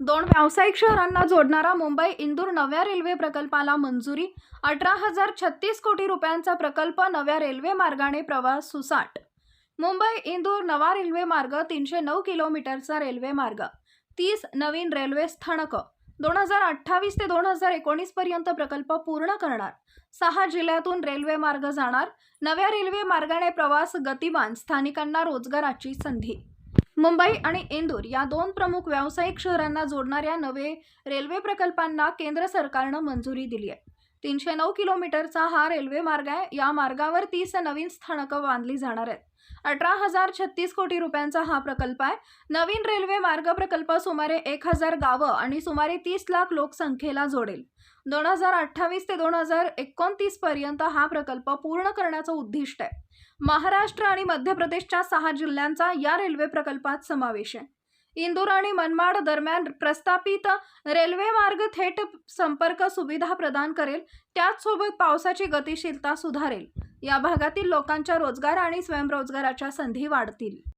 दोन व्यावसायिक शहरांना जोडणारा मुंबई इंदूर नव्या रेल्वे प्रकल्पाला मंजुरी अठरा हजार छत्तीस कोटी रुपयांचा प्रकल्प नव्या रेल्वे मार्गाने प्रवास सुसाट. मुंबई इंदूर नवा रेल्वे मार्ग तीनशे नऊ किलोमीटरचा रेल्वे मार्ग तीस नवीन रेल्वे स्थानकं दोन हजार अठ्ठावीस ते दोन हजार एकोणीस पर्यंत प्रकल्प पूर्ण करणार. सहा जिल्ह्यातून रेल्वे मार्ग जाणार नव्या रेल्वे मार्गाने प्रवास गतिमान स्थानिकांना रोजगाराची संधी. मुंबई आणि इंदूर या दोन प्रमुख व्यावसायिक शहरांना जोडणाऱ्या नवे रेल्वे प्रकल्पांना केंद्र सरकारनं मंजुरी दिली आहे. तीनशे नऊ किलोमीटरचा हा रेल्वे मार्ग आहे. या मार्गावर तीस नवीन स्थानकं बांधली जाणार आहेत. अठरा हजार छत्तीस कोटी रुपयांचा हा प्रकल्प आहे. नवीन रेल्वे मार्ग प्रकल्प सुमारे एक हजार गावं आणि सुमारे तीस लाख लोकसंख्येला जोडेल. दोन हजार अठ्ठावीस ते दोन हजार एकोणतीस पर्यंत हा प्रकल्प पूर्ण करण्याचं उद्दिष्ट आहे. महाराष्ट्र आणि मध्य प्रदेशच्या सहा जिल्ह्यांचा या रेल्वे प्रकल्पात समावेश आहे. इंदूर आणि मनमाड दरम्यान प्रस्थापित रेल्वे मार्ग थेट संपर्क सुविधा प्रदान करेल. त्याचसोबत पावसाची गतिशीलता सुधारेल. या भागातील लोकांच्या रोजगार आणि स्वयंरोजगाराच्या संधी वाढतील.